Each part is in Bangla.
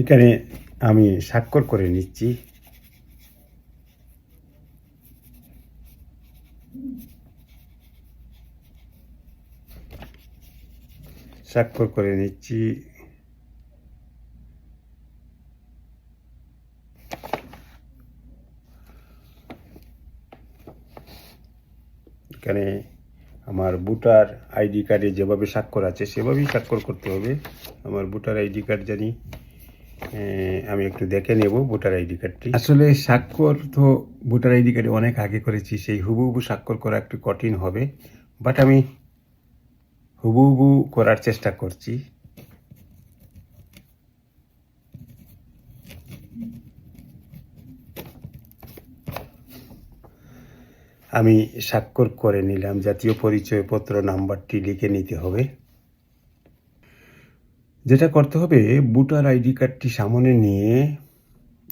এখানে আমি স্বাক্ষর করে নিচ্ছি। স্বাক্ষর করে নিচ্ছি। এখানে আমার ভোটার আইডি কার্ডে যেভাবে স্বাক্ষর আছে, সেভাবেই স্বাক্ষর করতে হবে। আমার ভোটার আইডি কার্ড জানি। আমি একটু দেখে নেব ভোটার আইডি কার্ডটি। আসলে স্বাক্ষর তো ভোটার আইডি কার্ডে অনেক আগে করেছি, সেই হুবহু স্বাক্ষর করা একটু কঠিন হবে। বাট আমি হুবহু করার চেষ্টা করছি। আমি স্বাক্ষর করে নিলাম, জাতীয় পরিচয়পত্র নাম্বারটি লিখে নিতে হবে। যেটা করতে হবে, ভোটার আইডি কার্ডটি সামনে নিয়ে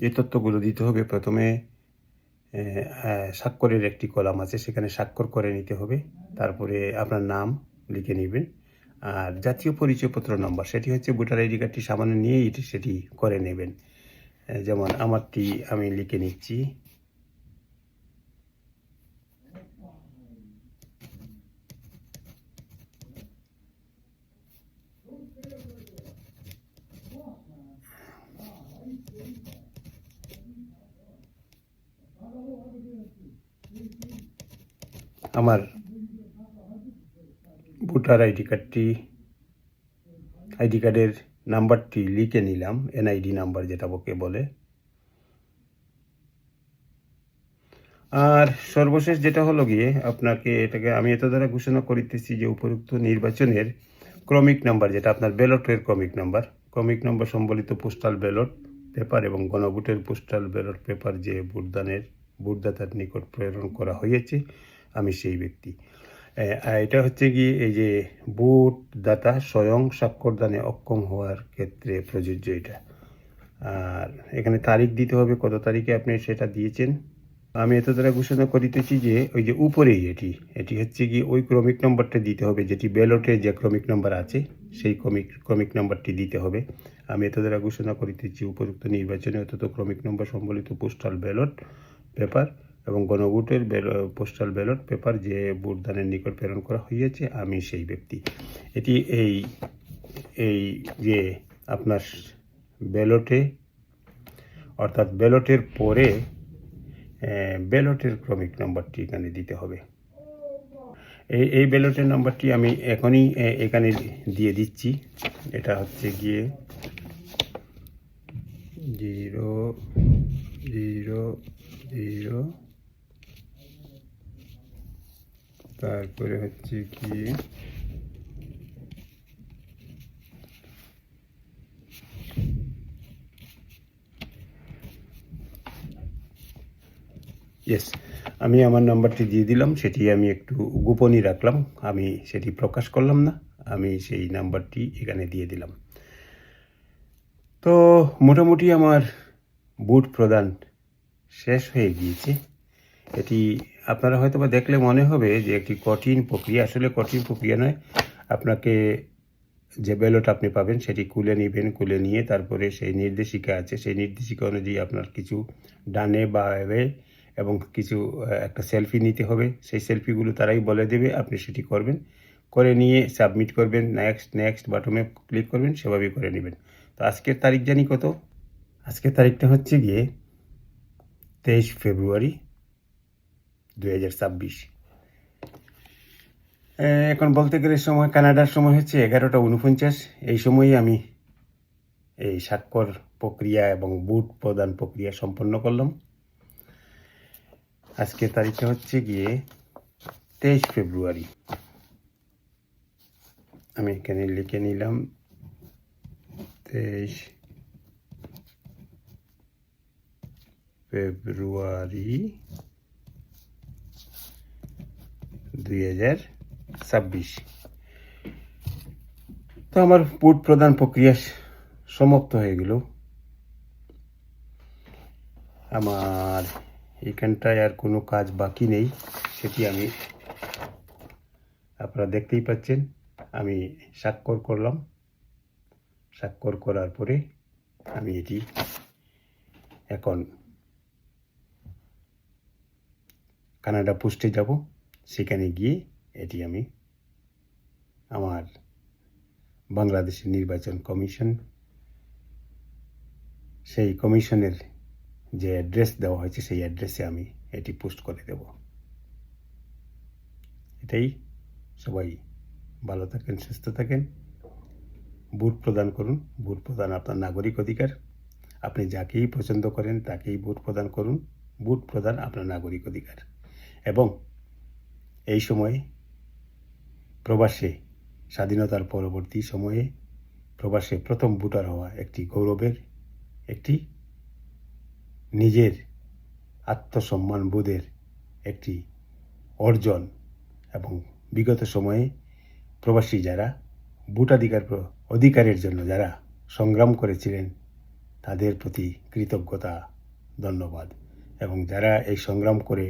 এ তথ্যগুলো দিতে হবে। প্রথমে স্বাক্ষরের একটি কলাম আছে, সেখানে স্বাক্ষর করে নিতে হবে। তারপরে আপনার নাম লিখে নেবেন। আর জাতীয় পরিচয়পত্র নম্বর, সেটি হচ্ছে ভোটার আইডি কার্ডটি সামনে নিয়ে এটি সেটি করে নেবেন। যেমন, আমারটি আমি লিখে নিচ্ছি। আমার ভোটার আইডি কার্ডটি, আইডি কার্ডের নাম্বারটি লিখে নিলাম, এনআইডি নাম্বার যেটা ওকে বলে। আর সর্বশেষ যেটা হলো গিয়ে, আপনাকে এটাকে আমি এত দ্বারা ঘোষণা করিতেছি যে উপযুক্ত নির্বাচনের ক্রমিক নাম্বার যেটা, আপনার ব্যালটের ক্রমিক নাম্বার ক্রমিক নাম্বার সম্বলিত পোস্টাল ব্যালট পেপার এবং গণভোটের পোস্টাল ব্যালট পেপার যে ভোটদানের, ভোটদাতার নিকট প্রেরণ করা হয়েছে আমি সেই ব্যক্তি। এটা হচ্ছে কি এই যে বুট ভোটদাতা স্বয়ং স্বাক্ষরদানে অক্ষম হওয়ার ক্ষেত্রে প্রযোজ্য এটা। আর এখানে তারিখ দিতে হবে, কত তারিখে আপনি সেটা দিয়েছেন। আমি এত দ্বারা ঘোষণা করিতেছি যে ওই যে উপরেই এটি এটি হচ্ছে কি ওই ক্রমিক নম্বরটা দিতে হবে, যেটি ব্যালটে যে ক্রমিক নম্বর আছে, সেই ক্রমিক ক্রমিক নম্বরটি দিতে হবে। আমি এত দ্বারা ঘোষণা করিতেছি উপযুক্ত নির্বাচনে অন্তত ক্রমিক নম্বর, সম্বলিত পোস্টাল ব্যালট, পেপার এবং গণভোটের পোস্টাল ব্যালট পেপার যে ভোটদানের নিকট প্রেরণ করা হইয়াছে, আমি সেই ব্যক্তি। এটি এই এই যে আপনার ব্যালটে অর্থাৎ ব্যালটের পরে ব্যালটের ক্রমিক নম্বরটি এখানে দিতে হবে। এই এই ব্যালটের নম্বরটি আমি এখনই এখানে দিয়ে দিচ্ছি। এটা হচ্ছে গিয়ে জিরো জিরো জিরো তারপরে হচ্ছে কি? ইয়েস আমি আমার নাম্বারটি দিয়ে দিলাম, সেটি আমি একটু গোপনই রাখলাম, আমি সেটি প্রকাশ করলাম না, আমি সেই নাম্বারটি এখানে দিয়ে দিলাম। তো মোটামুটি আমার বুট প্রদান শেষ হয়ে গিয়েছে। এটি আপনারা হয়তো বা দেখলে মনে হবে যে একটি কঠিন প্রক্রিয়া। আসলে কঠিন প্রক্রিয়া নয়। আপনাকে যে ব্যালট আপনি পাবেন সেটি খুলে নেবেন, খুলে নিয়ে তারপরে সেই নির্দেশিকা আছে। সেই নির্দেশিকা অনুযায়ী আপনার কিছু ডানে বা এবে কিছু একটা সেলফি নিতে হবে। সেই সেলফিগুলো তারাই বলে দেবে, আপনি সেটি করবেন। করে নিয়ে সাবমিট করবেন। নেক্সট নেক্সট বাটনে ক্লিক করবেন, সেভাবেই করে নেবেন। তো আজকের তারিখ জানি কত? আজকের তারিখটা হচ্ছে গিয়ে তেইশ ফেব্রুয়ারি। দুই হাজার ছাব্বিশ। এখন বলতে গেলে সময়, কানাডার সময় হচ্ছে এগারোটা উনপঞ্চাশ এই সময়ই আমি এই স্বাক্ষর প্রক্রিয়া এবং বুট প্রদান প্রক্রিয়া সম্পন্ন করলাম। আজকের তারিখটা হচ্ছে গিয়ে তেইশ ফেব্রুয়ারি। আমি এখানে লিখে নিলাম তেইশ ফেব্রুয়ারি। দুই হাজার ছাব্বিশ। তো আমার ভোট প্রদান প্রক্রিয়া সমাপ্ত হয়ে গেল। আমার এখানটায় আর কোনো কাজ বাকি নেই, সেটি আমি আপনারা দেখতেই পাচ্ছেন। আমি স্বাক্ষর করলাম। স্বাক্ষর করার পরে আমি এটি এখন কানাডা পোস্টে যাব। সেখানে গিয়ে এটি আমি আমার বাংলাদেশের নির্বাচন কমিশন, সেই কমিশনের যে অ্যাড্রেস দেওয়া হয়েছে, সেই অ্যাড্রেসে আমি এটি পোস্ট করে দেব। এটাই। সবাই ভালো থাকেন, সুস্থ থাকেন। ভোট প্রদান করুন। ভোট প্রদান আপনার নাগরিক অধিকার। আপনি যাকেই পছন্দ করেন, তাকেই ভোট প্রদান করুন। ভোট প্রদান আপনার নাগরিক অধিকার। এবং এই সময়ে প্রবাসে, স্বাধীনতার পরবর্তী সময়ে প্রবাসে প্রথম ভোটার হওয়া একটি গৌরবের একটি নিজের আত্মসম্মান বোধের একটি অর্জন এবং বিগত সময়ে প্রবাসী যারা ভোটাধিকার অধিকারের জন্য যারা সংগ্রাম করেছিলেন, তাদের প্রতি কৃতজ্ঞতা, ধন্যবাদ এবং যারা এই সংগ্রাম করে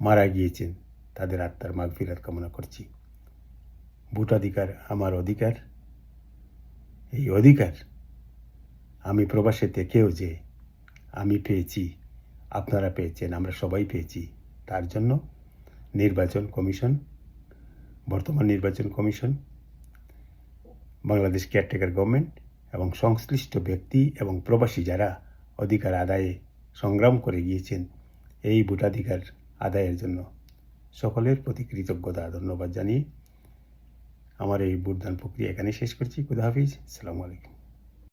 মারা গিয়েছেন তাদের আত্মার মাগফিরাত কামনা করছি। ভোটাধিকার আমার অধিকার। এই অধিকার আমি প্রবাসে থেকেও যে আমি পেয়েছি, আপনারা পেয়েছেন, আমরা সবাই পেয়েছি, তার জন্য নির্বাচন কমিশন, বর্তমান নির্বাচন কমিশন, বাংলাদেশ কেয়ারটেকার গভর্নমেন্ট এবং সংশ্লিষ্ট ব্যক্তি এবং প্রবাসী যারা অধিকার আদায়ে সংগ্রাম করে গিয়েছেন, এই ভোটাধিকার আদায়ের জন্য সকলের প্রতি কৃতজ্ঞতা, ধন্যবাদ জানিয়ে আমার এই ভোটদান প্রক্রিয়া এখানে শেষ করছি। খুদা হাফিজ। সালামু আলাইকুম।